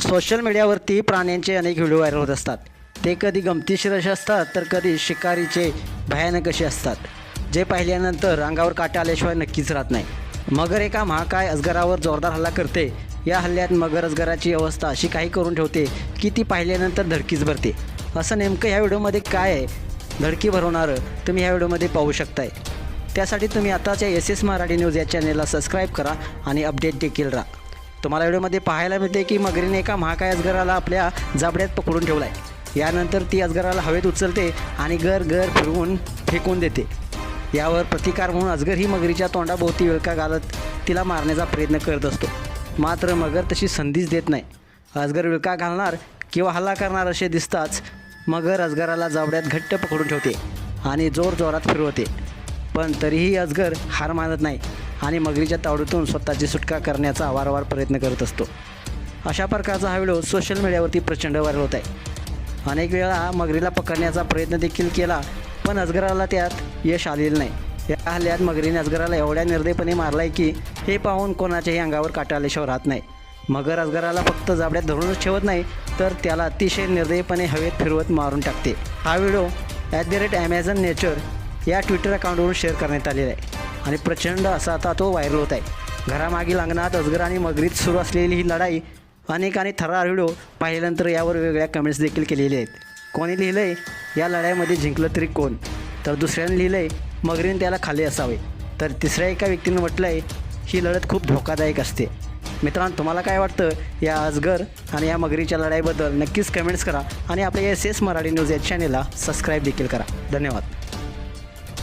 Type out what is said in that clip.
Social मीडियावरती प्राण्यांचे अनेक व्हिडिओ व्हायरल होत असतात. ते कधी गमतीशीर असे असतात तर कधी शिकारीचे भयानक असे असतात. जे पाहिल्यानंतर अंगावर काटा आल्याशिवाय नक्कीच राहत नाही. मगर एका महाकाय अजगरावर जोरदार हल्ला करते. या हल्ल्यात मगर अजगराची अवस्था अशी काही करून ठेवते की ती पाहिल्यानंतर धडकीच भरते. असं नेमकं ह्या व्हिडिओमध्ये काय आहे? धडकी भरवणारं तुम्ही ह्या व्हिडिओमध्ये पाहू शकताय. त्यासाठी तुम्ही आताच्या एस एस मराठी न्यूज या चॅनेलला सबस्क्राईब करा आणि अपडेट देखील राहा. तुम्हाला व्हिडिओमध्ये पाहायला मिळते की मगरीने एका महाकाय अजगराला आपल्या जाबड्यात पकडून ठेवला आहे यानंतर ती अजगराला हवेत उचलते आणि घर घर फिरवून फेकून देते. यावर प्रतिकार म्हणून अजगर ही मगरीच्या तोंडाभोवती विळका घालत तिला मारण्याचा प्रयत्न करत असतो. मात्र मगर तशी संधीच देत नाही. अजगर विळका घालणार किंवा हल्ला करणार असे दिसताच मगर अजगराला जाबड्यात घट्ट पकडून ठेवते आणि जोर जोरात फिरवते. पण तरीही अजगर हार मानत नाही. आणि मगरीच्या तावडीतून स्वतःची सुटका करण्याचा वारंवार प्रयत्न करत असतो. अशा प्रकारचा हा व्हिडिओ सोशल मीडियावरती प्रचंड व्हायरल होत आहे. अनेक वेळा मगरीला पकडण्याचा प्रयत्न देखील केला पण अजगराला त्यात यश आलेलं नाही. या हल्ल्यात मगरीने अजगराला एवढ्या निर्दयपणे मारला आहे की हे पाहून कोणाच्याही अंगावर काटा आल्याशिवाय राहत नाही. मगर अजगराला फक्त जाबड्यात धरूनच ठेवत नाही तर त्याला अतिशय निर्दयपणे हवेत फिरवत मारून टाकते. हा video at the rate Amazon nature या ट्विटर अकाउंटवरून शेअर करण्यात आलेला आहे. आणि प्रचंड असा आता तो व्हायरल होत आहे. घरामागील अंगणात अजगर आणि मगरीत सुरू असलेली ही लढाई अनेकांनी थरार व्हिडिओ पाहिल्यानंतर यावर वेगळ्या कमेंट्स देखील केलेले आहेत. कोणी लिहिलं आहे या लढाईमध्ये जिंकलं तरी कोण? तर दुसऱ्याने लिहिलं आहे मगरीने त्याला खाली असावे. तर तिसऱ्या एका व्यक्तीनं म्हटलं आहे ही लढत खूप धोकादायक असते. मित्रांनो तुम्हाला काय वाटतं? या अजगर आणि या मगरीच्या लढाईबद्दल नक्कीच कमेंट्स करा आणि आपल्या एस एस मराठी न्यूज या चॅनेलला सबस्क्राईब देखील करा. धन्यवाद.